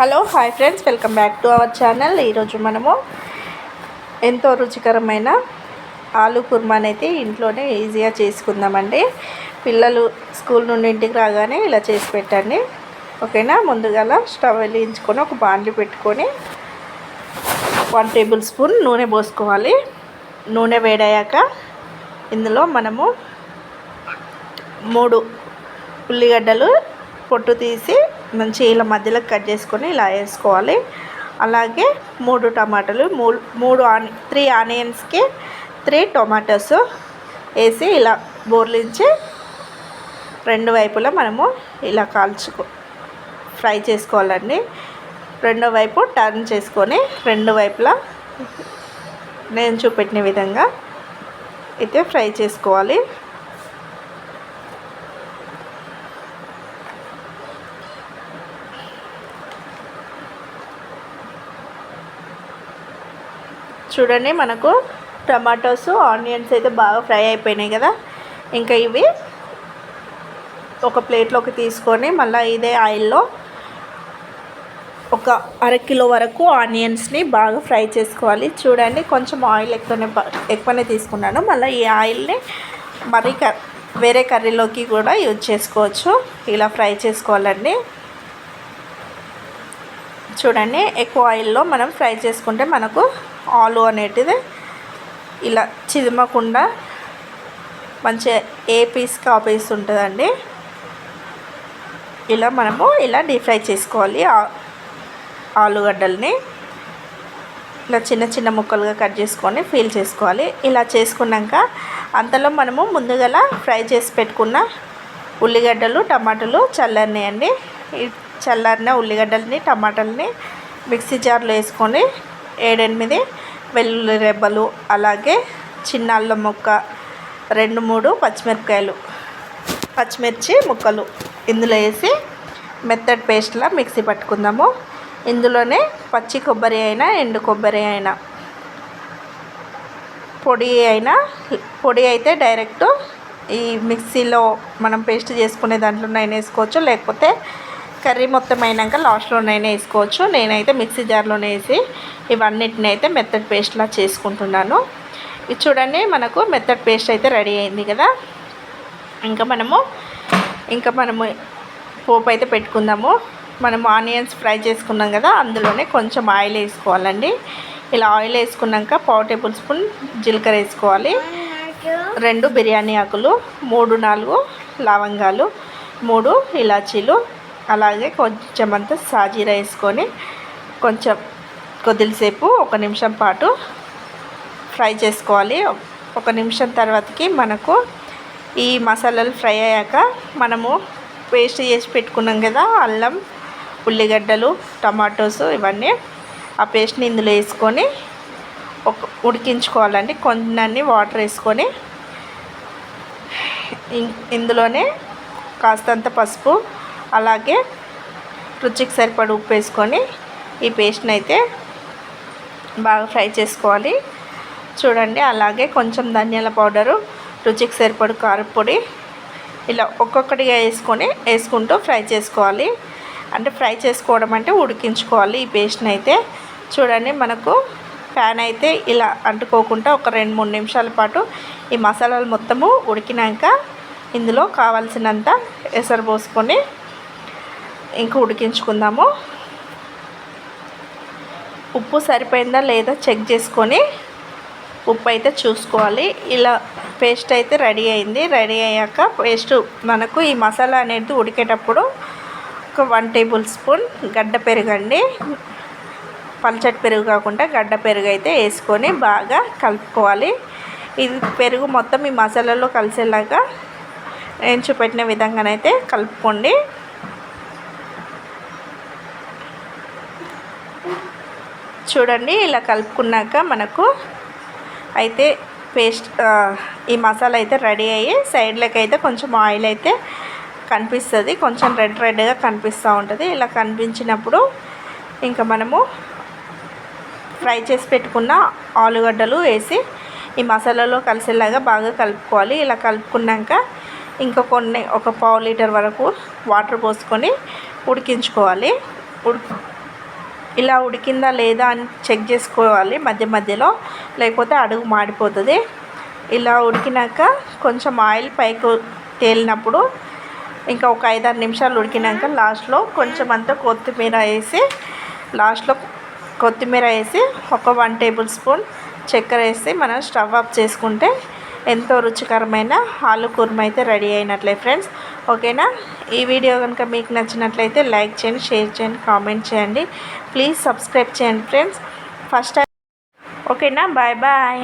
Hello hi friends. Welcome back to our channel. ఈరోజు మనము ఎంతో రుచికరమైన ఆలు కుర్మా అయితే ఇంట్లోనే ఈజీగా చేసుకుందామండి. పిల్లలు స్కూల్ నుండి ఇంటికి రాగానే ఇలా చేసి పెట్టండి. ఓకేనా? ముందుగా స్టవ్ వెలిగించుకొని ఒక బాండ్లు పెట్టుకొని వన్ టేబుల్ స్పూన్ నూనె పోసుకోవాలి. నూనె వేడయ్యాక ఇందులో మనము మూడు ఉల్లిగడ్డలు పొట్టు తీసి మంచి ఇలా మధ్యలో కట్ చేసుకొని ఇలా వేసుకోవాలి. అలాగే మూడు టమాటాలు మూడు మూడు ఆని త్రీ ఆనియన్స్కి త్రీ టొమాటోస్ వేసి ఇలా బోర్లించి రెండు వైపులా మనము ఇలా కాల్చుకో ఫ్రై చేసుకోవాలండి. రెండో వైపు టర్న్ చేసుకొని రెండు వైపులా నేను చూపెట్టిన విధంగా అయితే ఫ్రై చేసుకోవాలి. చూడండి మనకు టమాటోస్ ఆనియన్స్ అయితే బాగా ఫ్రై అయిపోయినాయి కదా. ఇంకా ఇవి ఒక ప్లేట్లోకి తీసుకొని మళ్ళీ ఇదే ఆయిల్లో ఒక అర కిలో వరకు ఆనియన్స్ని బాగా ఫ్రై చేసుకోవాలి. చూడండి కొంచెం ఆయిల్ ఎక్కువనే ఎక్కువనే తీసుకున్నాను. మళ్ళీ ఈ ఆయిల్ని మరీ కర్ వేరే కర్రీలోకి కూడా యూజ్ చేసుకోవచ్చు. ఇలా ఫ్రై చేసుకోవాలండి. చూడండి ఎక్కువ ఆయిల్లో మనం ఫ్రై చేసుకుంటే మనకు ఆలు అనేటిది ఇలా చిదమకుండా మంచిగా ఏ పీస్కి ఆ పీస్ ఉంటుందండి. ఇలా మనము ఇలా డీప్ ఫ్రై చేసుకోవాలి ఆలుగడ్డల్ని. ఇలా చిన్న చిన్న ముక్కలుగా కట్ చేసుకొని ఫీల్ చేసుకోవాలి. ఇలా చేసుకున్నాక అంతలో మనము ముందుగా ఫ్రై చేసి పెట్టుకున్న ఉల్లిగడ్డలు టమాటాలు చల్లన్నాయండి ఈ చల్లారిన ఉల్లిగడ్డల్ని టమాటాలని మిక్సీ జార్లో వేసుకొని ఏడెనిమిది వెల్లుల్లి రెబ్బలు అలాగే చిన్న అల్లం ముక్క రెండు మూడు పచ్చిమిరపకాయలు. పచ్చిమిర్చి ముక్కలు. ఇందులో వేసి మెత్తడ్ పేస్ట్లా మిక్సీ పట్టుకుందాము. ఇందులోనే పచ్చి కొబ్బరి అయినా ఎండు కొబ్బరి అయినా పొడి అయినా పొడి అయితే డైరెక్ట్ ఈ మిక్సీలో మనం పేస్ట్ చేసుకునే దాంట్లో దాంట్లోనైనా వేసుకోవచ్చు. లేకపోతే కర్రీ మొత్తం అయినాక లాస్ట్లోనైనా వేసుకోవచ్చు. నేనైతే మిక్సీ జార్లోనే వేసి ఇవన్నిటిని అయితే మెత్తడ్ పేస్ట్లా చేసుకుంటున్నాను. ఇది చూడండి మనకు మెత్తడ్ పేస్ట్ అయితే రెడీ అయింది కదా. ఇంకా మనము ఇంకా మనము పోపు అయితే పెట్టుకుందాము. మనం ఆనియన్స్ ఫ్రై చేసుకున్నాం కదా అందులోనే కొంచెం ఆయిల్ వేసుకోవాలండి. ఇలా ఆయిల్ వేసుకున్నాక పావు టేబుల్ స్పూన్ జీలకర్ర వేసుకోవాలి. రెండు బిర్యానీ ఆకులు మూడు నాలుగు లవంగాలు మూడు ఇలాచీలు అలాగే కొంచెం అంతా సాజీరా వేసుకొని కొంచెం కొద్దిసేపు ఒక నిమిషం పాటు ఫ్రై చేసుకోవాలి. ఒక నిమిషం తర్వాతకి మనకు ఈ మసాలాలు ఫ్రై అయ్యాక మనము పేస్ట్ చేసి పెట్టుకున్నాం కదా అల్లం ఉల్లిగడ్డలు టమాటోస్ ఇవన్నీ ఆ పేస్ట్ని ఇందులో వేసుకొని ఒక ఉడికించుకోవాలండి. కొన్ని వాటర్ వేసుకొని ఇందులోనే కాస్తంత పసుపు అలాగే రుచికి సరిపడి ఉప్పు వేసుకొని ఈ పేస్ట్ని అయితే బాగా ఫ్రై చేసుకోవాలి. చూడండి అలాగే కొంచెం ధనియాల పౌడరు రుచికి సరిపడు కారపొడి ఇలా ఒక్కొక్కటిగా వేసుకొని వేసుకుంటూ ఫ్రై చేసుకోవాలి. అంటే ఫ్రై చేసుకోవడం అంటే ఉడికించుకోవాలి ఈ పేస్ట్ని అయితే. చూడండి మనకు ప్యాన్ అయితే ఇలా అంటుకోకుండా ఒక రెండు మూడు నిమిషాల పాటు ఈ మసాలాలు మొత్తము ఉడికినాక ఇందులో కావాల్సినంత ఎసరు పోసుకొని ఇంకా ఉడికించుకుందాము. ఉప్పు సరిపోయిందా లేదా చెక్ చేసుకొని ఉప్పు అయితే చూసుకోవాలి. ఇలా పేస్ట్ అయితే రెడీ అయింది. రెడీ అయ్యాక పేస్ట్ మనకు ఈ మసాలా అనేది ఉడికేటప్పుడు ఒక వన్ టేబుల్ స్పూన్ గడ్డ పెరుగండి పల్చటి పెరుగు కాకుండా గడ్డ పెరుగు అయితే వేసుకొని బాగా కలుపుకోవాలి. ఇది పెరుగు మొత్తం ఈ మసాలాలో కలిసేలాగా నేను చూపెట్టిన విధంగానైతే కలుపుకోండి. చూడండి ఇలా కలుపుకున్నాక మనకు అయితే పేస్ట్ ఈ మసాలా అయితే రెడీ అయ్యి సైడ్లకి అయితే కొంచెం ఆయిల్ అయితే కనిపిస్తుంది. కొంచెం రెడ్ రెడ్గా కనిపిస్తూ ఉంటుంది. ఇలా కనిపించినప్పుడు ఇంకా మనము ఫ్రై చేసి పెట్టుకున్న ఆలుగడ్డలు వేసి ఈ మసాలాలో కలిసేలాగా బాగా కలుపుకోవాలి. ఇలా కలుపుకున్నాక ఇంకా కొన్ని ఒక పావు లీటర్ వరకు వాటర్ పోసుకొని ఉడికించుకోవాలి. ఉడికి ఇలా ఉడికిందా లేదా అని చెక్ చేసుకోవాలి మధ్య మధ్యలో. లేకపోతే అడుగు మాడిపోతుంది. ఇలా ఉడికినాక కొంచెం ఆయిల్ పైకి తేలినప్పుడు ఇంకా ఒక ఐదారు నిమిషాలు ఉడికినాక లాస్ట్లో కొంచెం అంతా కొత్తిమీర వేసి లాస్ట్లో కొత్తిమీర వేసి ఒక వన్ టేబుల్ స్పూన్ చక్కెర వేసి మనం స్టవ్ ఆఫ్ చేసుకుంటే ఎంతో రుచికరమైన ఆలు కూర్మ అయితే రెడీ అయినట్లే ఫ్రెండ్స్. ఓకేనా? ఈ వీడియో కనుక మీకు నచ్చినట్లయితే లైక్ చేయండి షేర్ చేయండి కామెంట్ చేయండి. ప్లీజ్ సబ్స్క్రైబ్ చేయండి ఫ్రెండ్స్. ఫస్ట్ టైం ఓకేనా? Bye bye.